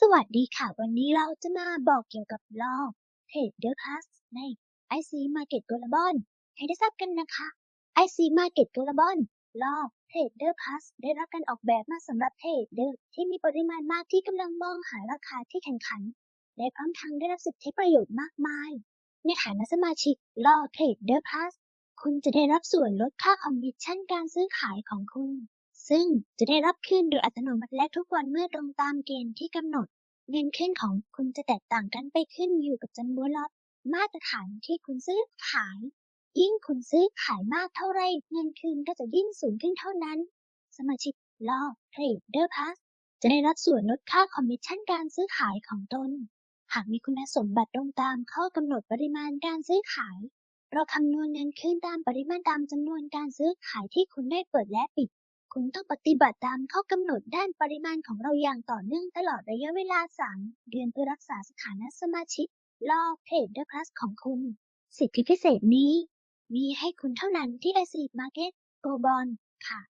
สวัสดีค่ะ วันนี้เราจะมาบอกเกี่ยวกับ Law Trader Plus ใน IC Market Global ให้ได้ทราบกันนะคะ IC Market Global Law Trader Plus ได้รับการออกแบบมาสำหรับเทรดเดอร์ที่มีปริมาณมากที่กำลังมองหาราคาที่แข่งขัน และพร้อมทั้งได้รับสิทธิประโยชน์มากมาย ในฐานะสมาชิก Law Trader Plus คุณจะได้รับส่วนลดค่าคอมมิชชั่นการซื้อขายของคุณ ซึ่งจะได้รับคืนโดยอัตโนมัติและทุกวันเมื่อตรงตามเกณฑ์ที่กำหนด เงินขึ้นของคุณจะแตกต่างกันไปขึ้นอยู่กับจำนวนล็อตมาตรฐานที่คุณซื้อขาย ยิ่งคุณซื้อขายมากเท่าไร เงินคืนก็จะยิ่งสูงขึ้นเท่านั้น สมาชิก Law Trader Plus จะได้รับส่วนลดค่าคอมมิชชั่นการซื้อขายของตน หากมีคุณสมบัติตรงตามข้อกำหนดปริมาณการซื้อขาย เราคำนวณเงินคืนตามปริมาณตามจำนวนการซื้อขายที่คุณได้เปิดและปิด คุณต้องปฏิบัติตามข้อกำหนดด้านปริมาณของเราอย่างต่อเนื่องตลอดระยะเวลา 3 เดือนเพื่อรักษาสถานะสมาชิก Law Trader Plus ของคุณ สิทธิพิเศษนี้ มีให้คุณเท่านั้นที่ IC Market g o b o n ค่ะ